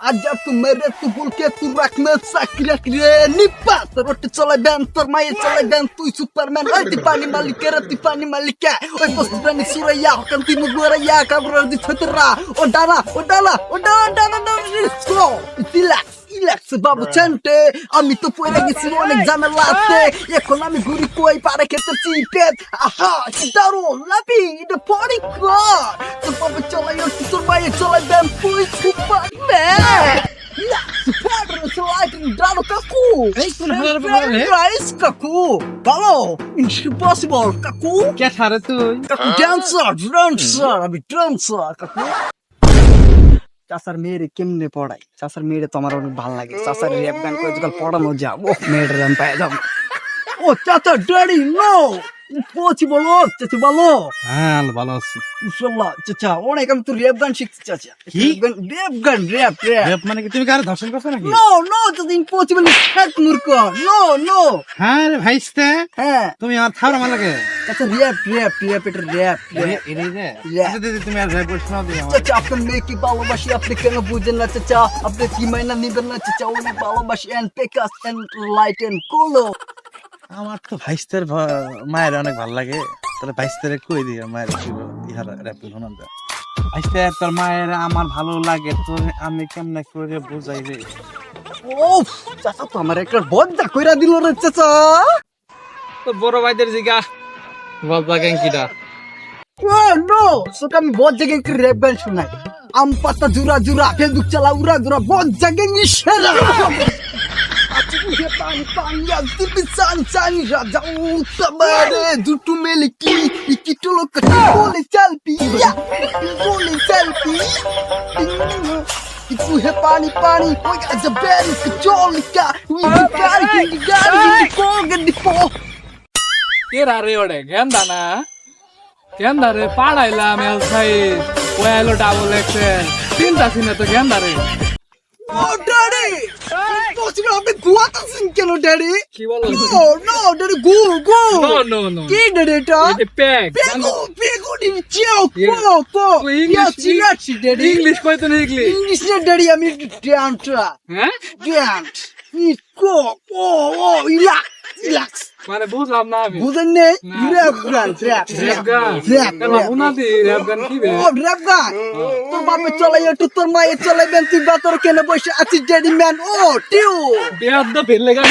আজ তোমার তু বলকে তু রাখমে চাকরি রে নিপা তোর ওটি চলে দেন তোর মায়ে চলে দেন তুই সুপারম্যান ওই তুই পানি মালিকের তুই পানি মালিকা ওই বস্তু প্রাণী সুরাইয়া হকান তুই মুগুরাইয়া কাবরার দি ছতরা ও ডানা ও ডানা ও ডানা ডানা ডানা স্লো রিল্যাক্স রিল্যাক্স বাবু চেন্টে আমি তো পড়ে গেছি অনেক ঝামেলাতে এখন আমি ঘুরি কই পারে খেতে চিপেট আহা দারুন লাভি এটা পরে কর তোর বাবা চলাই ওর তোর মায়ে চলাই দেন তুই দাঁড়ো কাকু এই কোন হালার ব্যাপার রে? রাইস কাকু ভালো ইম্পসিবল কাকু কে ঠারে তুই কাকু ড্যান্সার ড্যান্সার আমি ড্যান্সার কাকু চাচার মেয়েরে কেমনে পড়াই চাচার মেয়েরে তো আমার অনেক ভালো লাগে। চাচার র্যাপ গান করে যখন পড়ানো যাব ও মেয়েটার আমি পাই যাব। ও চাচা ড্যাডি নো পৌঁছি বলো চাচা বলো হ্যাঁ ভালো আছি। ইনশাল্লাহ চাচা অনেক আমি তো র্যাপ গান শিখছি চাচা। কি? র্যাপ গান র্যাপ র্যাপ মানে কি তুমি কারে ধর্ষণ করছ নাকি? নো নো চাচা ইম্পসিবল হ্যাক মূর্খ। নো নো হ্যাঁ রে ভাইস্তে হ্যাঁ। তুমি আমার মার লাগে চাচা র্যাপ র্যাপ র্যাপ এটা র্যাপ র্যাপ এটাই রে। Yeah. আচ্ছা দিদি তুমি আর রেপ শোনাও আমার চাচা আপনার মেয়েকে ভালোবাসি? আপনি কেন বুঝেন না চাচা? আপনি কি মাইনা নিবেন না চাচা? অনেক ভালোবাসি এন্ড পেকাস এন্ড লাইট এন্ড কোলো আমার তো ভাইস্তের মায়ের অনেক ভালো লাগে। তাহলে ভাইস্তের কই দিই মায়ের কি ইহার রেপ শোনান দে? ভাইস্তে তোর মায়ের আমার ভালো লাগে তো আমি কেমনে করে বুঝাই রে? ওফ চাচা তো আমার একটা বজ্জা কইরা দিল রে চাচা। তো বড় ভাইদের জিগা কিটা ও নো সোটা আমি বজ্জা গেং রেপ গান শোনাই। আম পাতা জুরা জুরা ফেসবুক চালা উরা দুরা বজ্জা গেং ইশারা দুটু মেলে কি ইকি টলো কটি বলে সেলফি ইয়া বলে selfie Itu he pani pani, oi aja beri kejolika, widi gari gidi gari gidi kogan di po. কেরা রে ওরে গেন্দা না গেন্দা রে পাড়াইলাম এল সাই ওয়ালো ডাবল এক্সেল তো Oh possible আপনি ঘুমাতেছেন কেন daddy? কি বলো No no daddy go go. No no no কি daddy এটা? এটা প্যাক Pego pego di ciao Yeah. po po. ও ইংলিশ Piaci daddy. ইংলিশ কইতো না ইংলিশ না daddy আমি ডিয়ান্টরা হ্যাঁ ডিয়ান্ট relax relax. মানে বুঝলাম না আমি। বুঝেন নে না। র্যাপ গান র্যাপ গান। র্যাপ এলা উনা দি র্যাপ গান কি বে ও র্যাপ গান? তোর বাপে চলে একটু তোর মায়ে চলে বেন তুই বাতর কেন বসে আছিস ড্যাডি ম্যান ও টিউ। বেয়াদ ফেললে গান